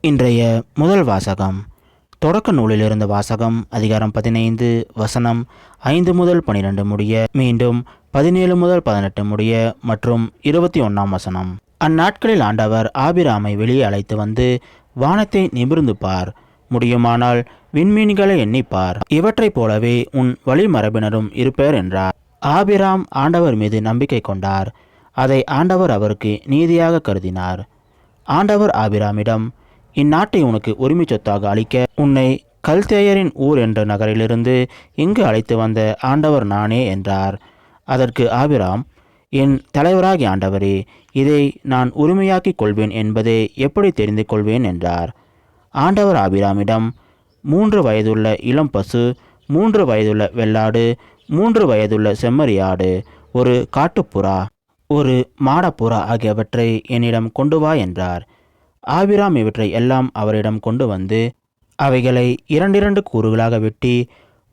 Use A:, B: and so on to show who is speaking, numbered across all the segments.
A: இன்றைய முதல் வாசகம். தொடக்க நூலிலிருந்து வாசகம் அதிகாரம் பதினைந்து வசனம் ஐந்து முதல் பனிரெண்டு முடிய மீண்டும் பதினேழு முதல் பதினெட்டு முடிய மற்றும் இருபத்தி ஒன்றாம் வசனம். அந்நாட்களில் ஆண்டவர் ஆபிராமை வெளியே அழைத்து வந்து வானத்தை நிமிர்ந்து பார் முடியுமானால் விண்மீன்களை எண்ணிப்பார். இவற்றைப் போலவே உன் வழிமரபினரும் இருப்பர் என்றார். ஆபிராம் ஆண்டவர் மீது நம்பிக்கை கொண்டார். அதை ஆண்டவர் அவருக்கு நீதியாக கருதினார். ஆண்டவர் ஆபிராமிடம் இந்நாட்டை உனக்கு உரிமை சொத்தாக அளிக்க உன்னை கல்தேயரின் ஊர் என்ற நகரிலிருந்து இங்கு அழைத்து வந்த ஆண்டவர் நானே என்றார். அதற்கு ஆபிராம் என் தலைவராகிய ஆண்டவரே இதை நான் உரிமையாக்கிக் கொள்வேன் என்பதை எப்படி தெரிந்து கொள்வேன் என்றார். ஆண்டவர் ஆபிராமிடம் மூன்று வயதுள்ள இளம் பசு மூன்று வயதுள்ள வெள்ளாடு மூன்று வயதுள்ள செம்மறியாடு ஒரு காட்டுப்புறா ஒரு மாடப்புறா ஆகியவற்றை என்னிடம் கொண்டு வா என்றார். ஆபிராம் இவற்றை எல்லாம் அவரிடம் கொண்டு வந்து அவைகளை இரண்டிரண்டு கூறுகளாக வெட்டி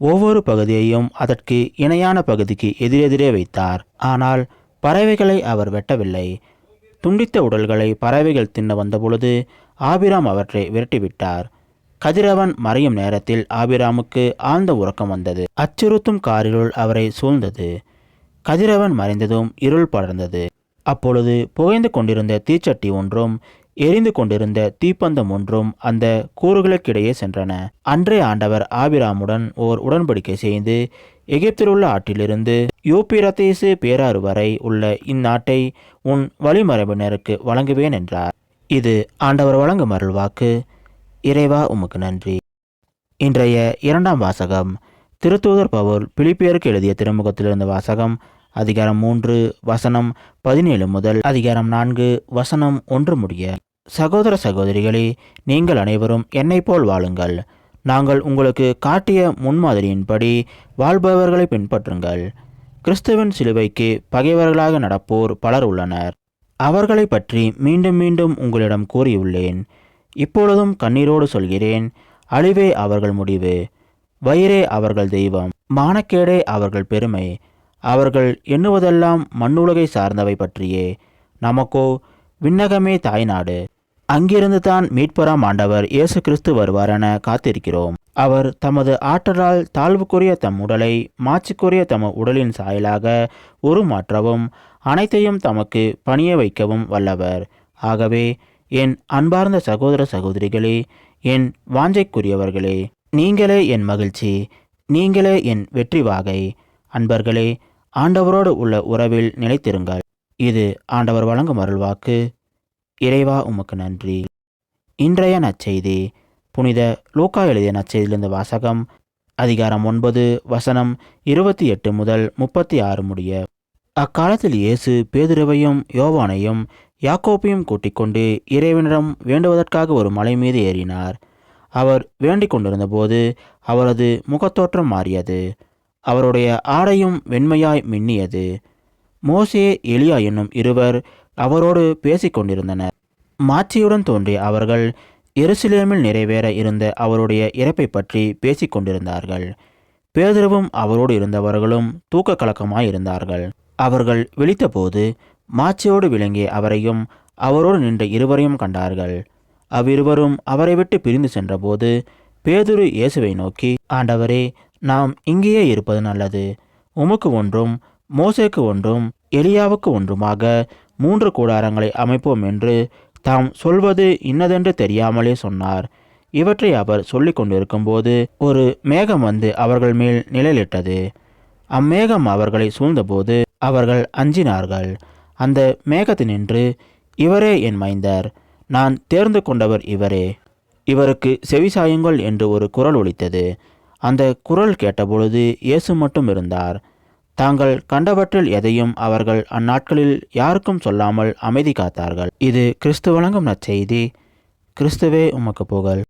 A: ஒவ்வொரு பகுதியையும் அதற்கு இணையான பகுதிக்கு எதிரெதிரே வைத்தார். ஆனால் பறவைகளை அவர் வெட்டவில்லை. துண்டித்த உடல்களை பறவைகள் தின்ன வந்தபொழுது ஆபிராம் அவற்றை விரட்டிவிட்டார். கதிரவன் மறையும் நேரத்தில் ஆபிராமுக்கு ஆழ்ந்த உறக்கம் வந்தது. அச்சுறுத்தும் காரிருள் அவரை சூழ்ந்தது. கதிரவன் மறைந்ததும் இருள் படர்ந்தது. அப்பொழுது புகைந்து கொண்டிருந்த தீச்சட்டி ஒன்றும் எரிந்து கொண்டிருந்த தீப்பந்தம் ஒன்றும் அந்த கூறுகளுக்கிடையே சென்றன. அன்றே ஆண்டவர் ஆபிராமுடன் ஓர் உடன்படிக்கை செய்து எகிப்திலுள்ள ஆற்றிலிருந்து யூப்பிரதேசு பேராறு வரை உள்ள இந்நாட்டை உன் வழிமரபினருக்கு வழங்குவேன் என்றார். இது ஆண்டவர் வழங்கும் அருள்வாக்கு. இறைவா உமக்கு நன்றி. இன்றைய இரண்டாம் வாசகம். திருத்தூதர் பவுல் பிலிப்பியருக்கு எழுதிய திருமுகத்திலிருந்த வாசகம் அதிகாரம் மூன்று வசனம் பதினேழு முதல் அதிகாரம் நான்கு வசனம் ஒன்று முடிய. சகோதர சகோதரிகளே நீங்கள் அனைவரும் என்னைப் போல் வாழுங்கள். நாங்கள் உங்களுக்கு காட்டிய முன்மாதிரியின்படி வாழ்பவர்களை பின்பற்றுங்கள். கிறிஸ்துவின் சிலுவைக்கு பகைவர்களாக நடப்போர் பலர் உள்ளனர். அவர்களை பற்றி மீண்டும் மீண்டும் உங்களிடம் கூறியுள்ளேன். இப்பொழுதும் கண்ணீரோடு சொல்கிறேன் அழிவே அவர்கள் முடிவு. வயிறே அவர்கள் தெய்வம் மானக்கேடே அவர்கள் பெருமை. அவர்கள் எண்ணுவதெல்லாம் மண்ணுலகை சார்ந்தவை பற்றியே. நமக்கோ விண்ணகமே தாய்நாடு. அங்கிருந்து தான் மீட்பராம் ஆண்டவர் இயேசு கிறிஸ்து வருவாரென காத்திருக்கிறோம். அவர் தமது ஆற்றலால் தாழ்வுக்குரிய தம் உடலை மாட்சிக்குரிய தம உடலின் சாயலாக உருமாற்றவும் அனைத்தையும் தமக்கு பணிய வைக்கவும் வல்லவர். ஆகவே என் அன்பார்ந்த சகோதர சகோதரிகளே என் வாஞ்சைக்குரியவர்களே நீங்களே என் மகிழ்ச்சி நீங்களே என் வெற்றி வாகை. அன்பர்களே ஆண்டவரோடு உள்ள உறவில் நிலைத்திருங்கள். இது ஆண்டவர் வழங்கும் அருள்வாக்கு. இறைவா உமக்கு நன்றி. இன்றைய நற்செய்தி. புனித லூக்கா எழுதிய நற்செய்தியிலிருந்து வாசகம். அதிகாரம் ஒன்பது வசனம் இருபத்தி எட்டு முதல் முப்பத்தி ஆறு முடிய. அக்காலத்தில் இயேசு பேதுருவையும் யோவானையும் யாக்கோப்பையும் கூட்டிக் கொண்டு இறைவனிடம் வேண்டுவதற்காக ஒரு மலை மீது ஏறினார். அவர் வேண்டிக் கொண்டிருந்தபோது அவரது முகத்தோற்றம் மாறியது. அவருடைய ஆடையும் வெண்மையாய் மின்னியது. மோசே எலியா என்னும் இருவர் அவரோடு பேசிக் கொண்டிருந்தனர் மாட்சியுடன் தோன்றிய அவர்கள் எருசலேமில் நிறைவேற இருந்த அவருடைய இறப்பை பற்றி பேசிக் கொண்டிருந்தார்கள் பேதுருவும் அவரோடு இருந்தவர்களும் தூக்க இருந்தார்கள் அவர்கள் விழித்தபோது மாட்சியோடு விளங்கிய அவரையும் அவரோடு நின்ற இருவரையும் கண்டார்கள். அவ்விருவரும் அவரை விட்டு பிரிந்து சென்றபோது பேதுரு இயேசுவை நோக்கி ஆண்டவரே நாம் இங்கேயே இருப்பது நல்லது. உமக்கு ஒன்றும் மோசேக்கு ஒன்றும் எலியாவுக்கு ஒன்றுமாக மூன்று கூடாரங்களை அமைப்போம் என்று தாம் சொல்வது இன்னதென்று தெரியாமலே சொன்னார். இவற்றை அவர் சொல்லி கொண்டிருக்கும்போது ஒரு மேகம் வந்து அவர்கள் மேல் நிழலிட்டது. அம்மேகம் அவர்களை சூழ்ந்தபோது அவர்கள் அஞ்சினார்கள். அந்த மேகத்தினின்று இவரே என் மைந்தர் நான் தேர்ந்து கொண்டவர் இவரே. இவருக்கு செவிசாயுங்கள் என்று ஒரு குரல் ஒலித்தது. அந்த குரல் கேட்டபொழுது இயேசு மட்டும் இருந்தார். தாங்கள் கண்டவற்றில் எதையும் அவர்கள் அந்நாட்களில் யாருக்கும் சொல்லாமல் அமைதி காத்தார்கள். இது கிறிஸ்து வழங்கும் நற்செய்தி. கிறிஸ்துவே உமக்கு புகழ்.